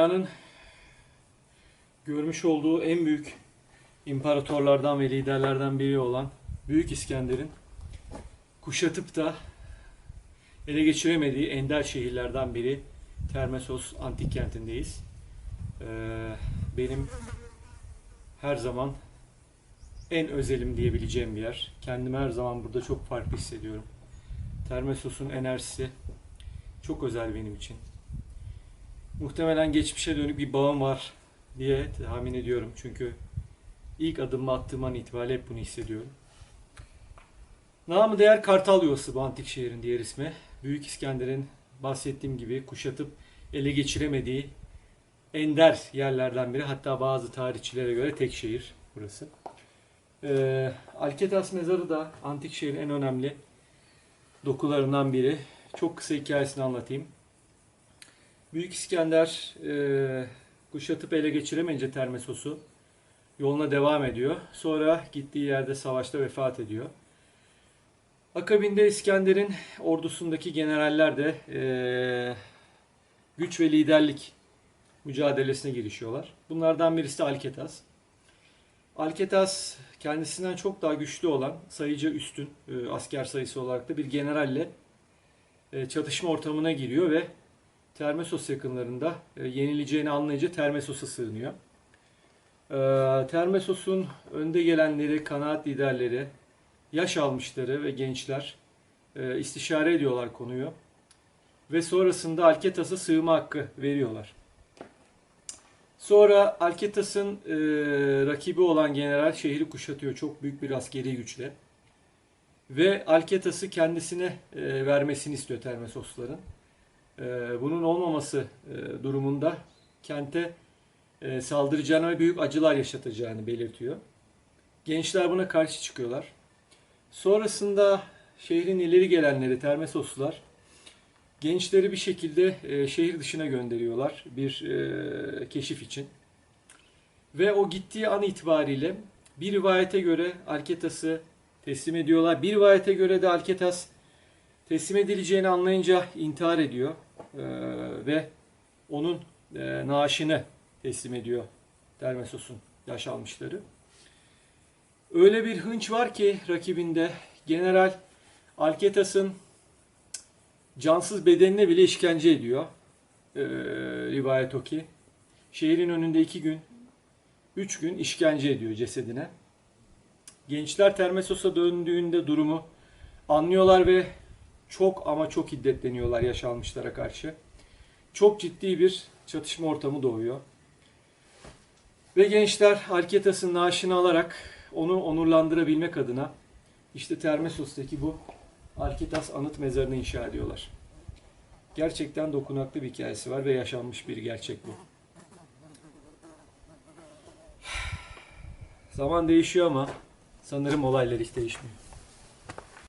Dünyanın görmüş olduğu en büyük imparatorlardan ve liderlerden biri olan Büyük İskender'in kuşatıp da ele geçiremediği ender şehirlerden biri Termesos antik kentindeyiz. Ee, benim her zaman en özelim diyebileceğim bir yer. Kendimi her zaman burada çok farklı hissediyorum. Termesos'un enerjisi çok özel benim için. Muhtemelen geçmişe dönük bir bağım var diye tahmin ediyorum. Çünkü ilk adımımı attığım an itibariyle hep bunu hissediyorum. Namı değer Kartal Yuvası bu antik şehrin diğer ismi. Büyük İskender'in bahsettiğim gibi kuşatıp ele geçiremediği ender yerlerden biri. Hatta bazı tarihçilere göre tek şehir burası. Ee, Alketas mezarı da antik şehrin en önemli dokularından biri. Çok kısa hikayesini anlatayım. Büyük İskender e, kuşatıp ele geçiremeyince Termesos'u yoluna devam ediyor. Sonra gittiği yerde savaşta vefat ediyor. Akabinde İskender'in ordusundaki generaller de e, güç ve liderlik mücadelesine girişiyorlar. Bunlardan birisi de Alketas. Alketas kendisinden çok daha güçlü olan, sayıca üstün e, asker sayısı olarak da bir generalle e, çatışma ortamına giriyor ve Termesos yakınlarında e, yenileceğini anlayınca Termesos'a sığınıyor. E, Termesos'un önde gelenleri, kanaat liderleri, yaş almışları ve gençler e, istişare ediyorlar konuyu. Ve sonrasında Alketas'a sığınma hakkı veriyorlar. Sonra Alketas'ın e, rakibi olan general şehri kuşatıyor çok büyük bir askeri güçle. Ve Alketas'ı kendisine e, vermesini istiyor Termesosların. E, bunun olmaması e, durumunda kente e, saldıracağını ve büyük acılar yaşatacağını belirtiyor. Gençler buna karşı çıkıyorlar. Sonrasında şehrin ileri gelenleri Termesoslular gençleri bir şekilde e, şehir dışına gönderiyorlar bir keşif için. Ve o gittiği an itibariyle bir rivayete göre Alketas'ı teslim ediyorlar. Bir rivayete göre de Alketas teslim edileceğini anlayınca intihar ediyor E, ve onun e, naaşını teslim ediyor Termesos'un yaş almışları. Öyle bir hınç var ki rakibinde General Alketas'ın cansız bedenine bile işkence ediyor. Ee, rivayet o ki. Şehrin önünde iki gün, üç gün işkence ediyor cesedine. Gençler Termesos'a döndüğünde durumu anlıyorlar ve çok ama çok hiddetleniyorlar yaş almışlara karşı. Çok ciddi bir çatışma ortamı doğuyor. Ve gençler Alketas'ın naaşını alarak onu onurlandırabilmek adına işte Termesos'taki bu Alketas anıt mezarını inşa ediyorlar. Gerçekten dokunaklı bir hikayesi var ve yaşanmış bir gerçek bu. Zaman değişiyor ama sanırım olaylar hiç değişmiyor.